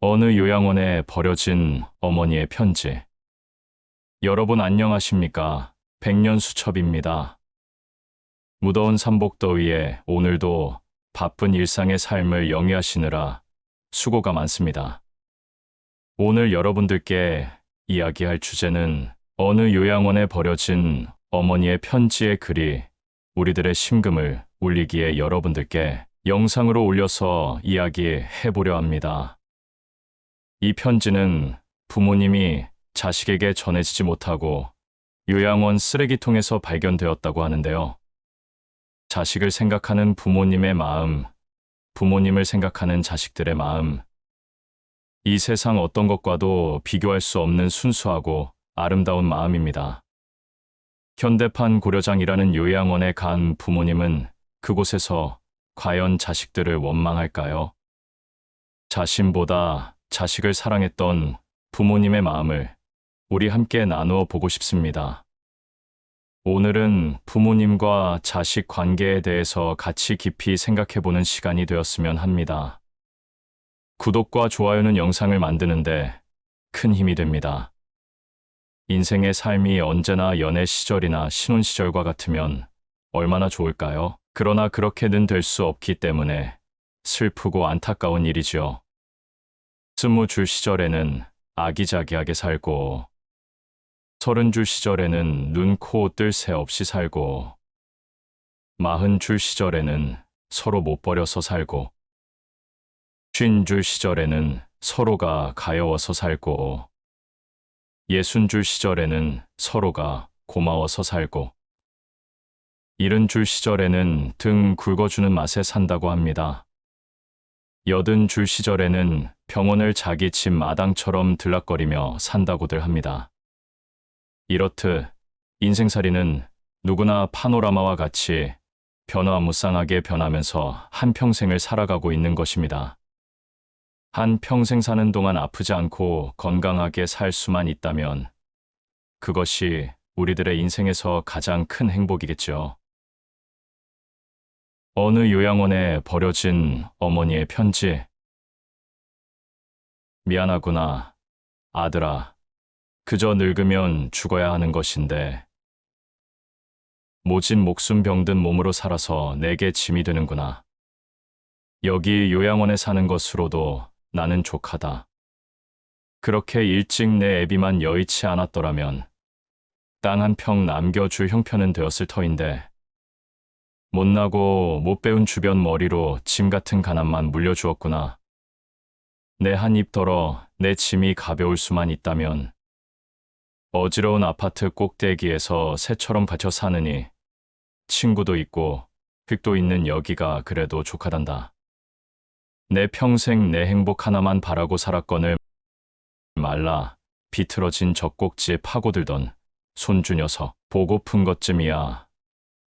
어느 요양원에 버려진 어머니의 편지. 여러분 안녕하십니까? 백년수첩입니다. 무더운 삼복더위에 오늘도 바쁜 일상의 삶을 영위하시느라 수고가 많습니다. 오늘 여러분들께 이야기할 주제는 어느 요양원에 버려진 어머니의 편지의 글이 우리들의 심금을 울리기에 여러분들께 영상으로 올려서 이야기해 보려 합니다. 이 편지는 부모님이 자식에게 전해지지 못하고 요양원 쓰레기통에서 발견되었다고 하는데요. 자식을 생각하는 부모님의 마음, 부모님을 생각하는 자식들의 마음, 이 세상 어떤 것과도 비교할 수 없는 순수하고 아름다운 마음입니다. 현대판 고려장이라는 요양원에 간 부모님은 그곳에서 과연 자식들을 원망할까요? 자신보다 자식을 사랑했던 부모님의 마음을 우리 함께 나누어 보고 싶습니다. 오늘은 부모님과 자식 관계에 대해서 같이 깊이 생각해 보는 시간이 되었으면 합니다. 구독과 좋아요는 영상을 만드는데 큰 힘이 됩니다. 인생의 삶이 언제나 연애 시절이나 신혼 시절과 같으면 얼마나 좋을까요? 그러나 그렇게는 될 수 없기 때문에 슬프고 안타까운 일이죠. 스무 줄 시절에는 아기자기하게 살고, 서른 줄 시절에는 눈, 코, 뜰 새 없이 살고, 마흔 줄 시절에는 서로 못 버려서 살고, 쉰 줄 시절에는 서로가 가여워서 살고, 예순 줄 시절에는 서로가 고마워서 살고, 일흔 줄 시절에는 등 굵어주는 맛에 산다고 합니다. 여든 줄 시절에는 병원을 자기 집 마당처럼 들락거리며 산다고들 합니다. 이렇듯 인생살이는 누구나 파노라마와 같이 변화무쌍하게 변하면서 한평생을 살아가고 있는 것입니다. 한평생 사는 동안 아프지 않고 건강하게 살 수만 있다면 그것이 우리들의 인생에서 가장 큰 행복이겠죠. 어느 요양원에 버려진 어머니의 편지. 미안하구나, 아들아. 그저 늙으면 죽어야 하는 것인데. 모진 목숨 병든 몸으로 살아서 내게 짐이 되는구나. 여기 요양원에 사는 것으로도 나는 족하다. 그렇게 일찍 내 애비만 여의치 않았더라면 땅 한 평 남겨줄 형편은 되었을 터인데 못나고 못 배운 주변 머리로 짐 같은 가난만 물려주었구나. 내 한 입 덜어 내 짐이 가벼울 수만 있다면 어지러운 아파트 꼭대기에서 새처럼 갇혀 사느니 친구도 있고 흙도 있는 여기가 그래도 족하단다. 내 평생 내 행복 하나만 바라고 살았거늘 말라 비틀어진 젖꼭지에 파고들던 손주 녀석 보고픈 것쯤이야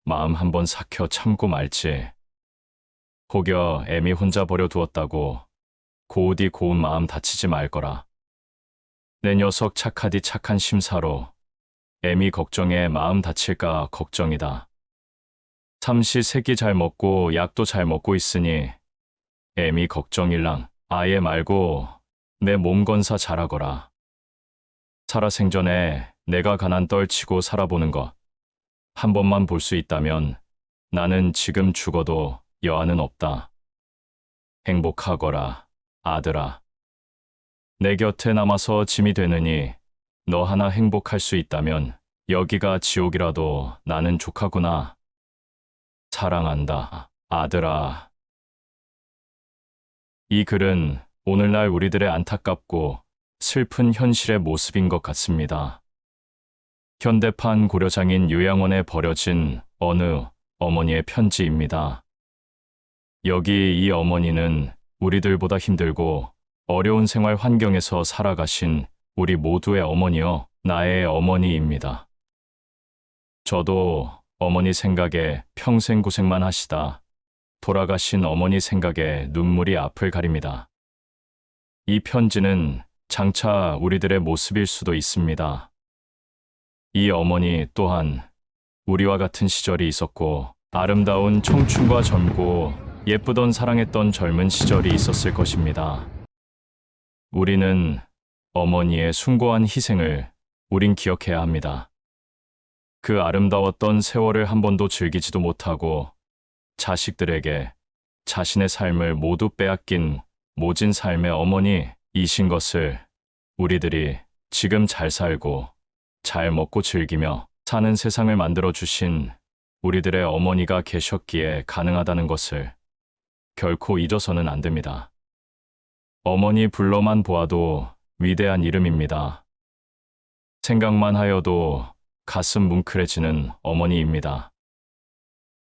마음 한번 삭혀 참고 말지. 혹여 애미 혼자 버려두었다고 고우디 고운 마음 다치지 말 거라. 내 녀석 착하디 착한 심사로 애미 걱정에 마음 다칠까 걱정이다. 삼시 세끼 잘 먹고 약도 잘 먹고 있으니 애미 걱정일랑 아예 말고 내 몸 건사 잘하거라. 살아생전에 내가 가난 떨치고 살아보는 것. 한 번만 볼 수 있다면 나는 지금 죽어도 여한은 없다. 행복하거라, 아들아. 내 곁에 남아서 짐이 되느니 너 하나 행복할 수 있다면 여기가 지옥이라도 나는 족하구나. 사랑한다, 아들아. 이 글은 오늘날 우리들의 안타깝고 슬픈 현실의 모습인 것 같습니다. 현대판 고려장인 요양원에 버려진 어느 어머니의 편지입니다. 여기 이 어머니는 우리들보다 힘들고 어려운 생활 환경에서 살아가신 우리 모두의 어머니여 나의 어머니입니다. 저도 어머니 생각에 평생 고생만 하시다 돌아가신 어머니 생각에 눈물이 앞을 가립니다. 이 편지는 장차 우리들의 모습일 수도 있습니다. 이 어머니 또한 우리와 같은 시절이 있었고 아름다운 청춘과 젊고 예쁘던 사랑했던 젊은 시절이 있었을 것입니다. 우리는 어머니의 숭고한 희생을 우린 기억해야 합니다. 그 아름다웠던 세월을 한 번도 즐기지도 못하고 자식들에게 자신의 삶을 모두 빼앗긴 모진 삶의 어머니이신 것을 우리들이 지금 잘 살고 잘 먹고 즐기며 사는 세상을 만들어 주신 우리들의 어머니가 계셨기에 가능하다는 것을 결코 잊어서는 안 됩니다. 어머니 불러만 보아도 위대한 이름입니다. 생각만 하여도 가슴 뭉클해지는 어머니입니다.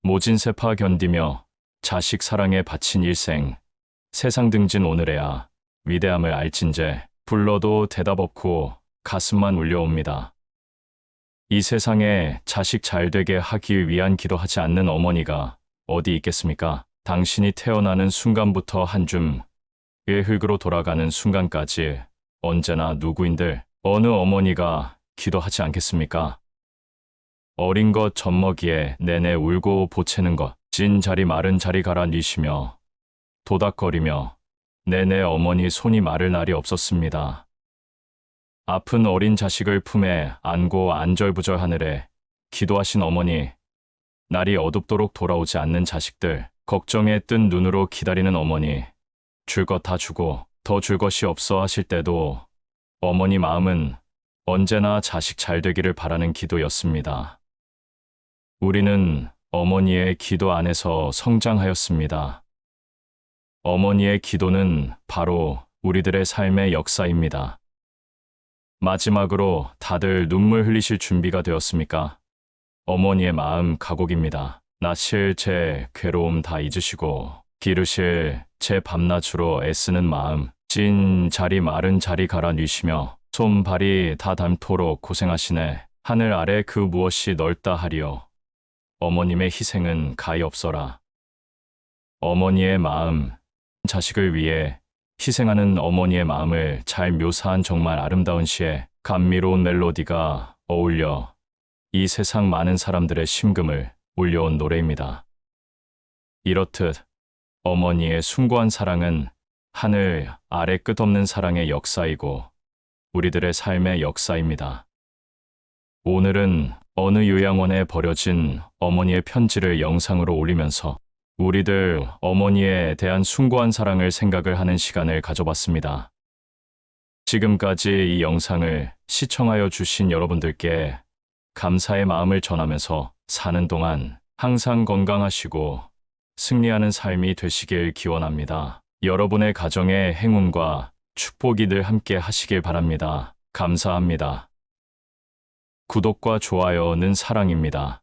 모진 세파 견디며 자식 사랑에 바친 일생, 세상 등진 오늘에야 위대함을 알진제 불러도 대답 없고 가슴만 울려옵니다. 이 세상에 자식 잘 되게 하기 위한 기도하지 않는 어머니가 어디 있겠습니까? 당신이 태어나는 순간부터 한 줌의 흙으로 돌아가는 순간까지 언제나 누구인들 어느 어머니가 기도하지 않겠습니까? 어린 것 젖먹이에 내내 울고 보채는 것, 찐 자리 마른 자리 가라 뉘시며 도닥거리며 내내 어머니 손이 마를 날이 없었습니다. 아픈 어린 자식을 품에 안고 안절부절 하늘에 기도하신 어머니, 날이 어둡도록 돌아오지 않는 자식들, 걱정에 뜬 눈으로 기다리는 어머니, 줄 것 다 주고 더 줄 것이 없어 하실 때도 어머니 마음은 언제나 자식 잘 되기를 바라는 기도였습니다. 우리는 어머니의 기도 안에서 성장하였습니다. 어머니의 기도는 바로 우리들의 삶의 역사입니다. 마지막으로 다들 눈물 흘리실 준비가 되었습니까? 어머니의 마음 가곡입니다. 나실 제 괴로움 다 잊으시고 기르실 제 밤낮으로 애쓰는 마음 찐 자리 마른 자리 갈아 뉘시며 손발이 다 닳도록 고생하시네 하늘 아래 그 무엇이 넓다 하리요 어머님의 희생은 가히 없어라 어머니의 마음 자식을 위해 희생하는 어머니의 마음을 잘 묘사한 정말 아름다운 시에 감미로운 멜로디가 어울려 이 세상 많은 사람들의 심금을 울려온 노래입니다. 이렇듯 어머니의 숭고한 사랑은 하늘 아래 끝없는 사랑의 역사이고 우리들의 삶의 역사입니다. 오늘은 어느 요양원에 버려진 어머니의 편지를 영상으로 올리면서 우리들 어머니에 대한 숭고한 사랑을 생각을 하는 시간을 가져봤습니다. 지금까지 이 영상을 시청하여 주신 여러분들께 감사의 마음을 전하면서 사는 동안 항상 건강하시고 승리하는 삶이 되시길 기원합니다. 여러분의 가정에 행운과 축복이 늘 함께 하시길 바랍니다. 감사합니다. 구독과 좋아요는 사랑입니다.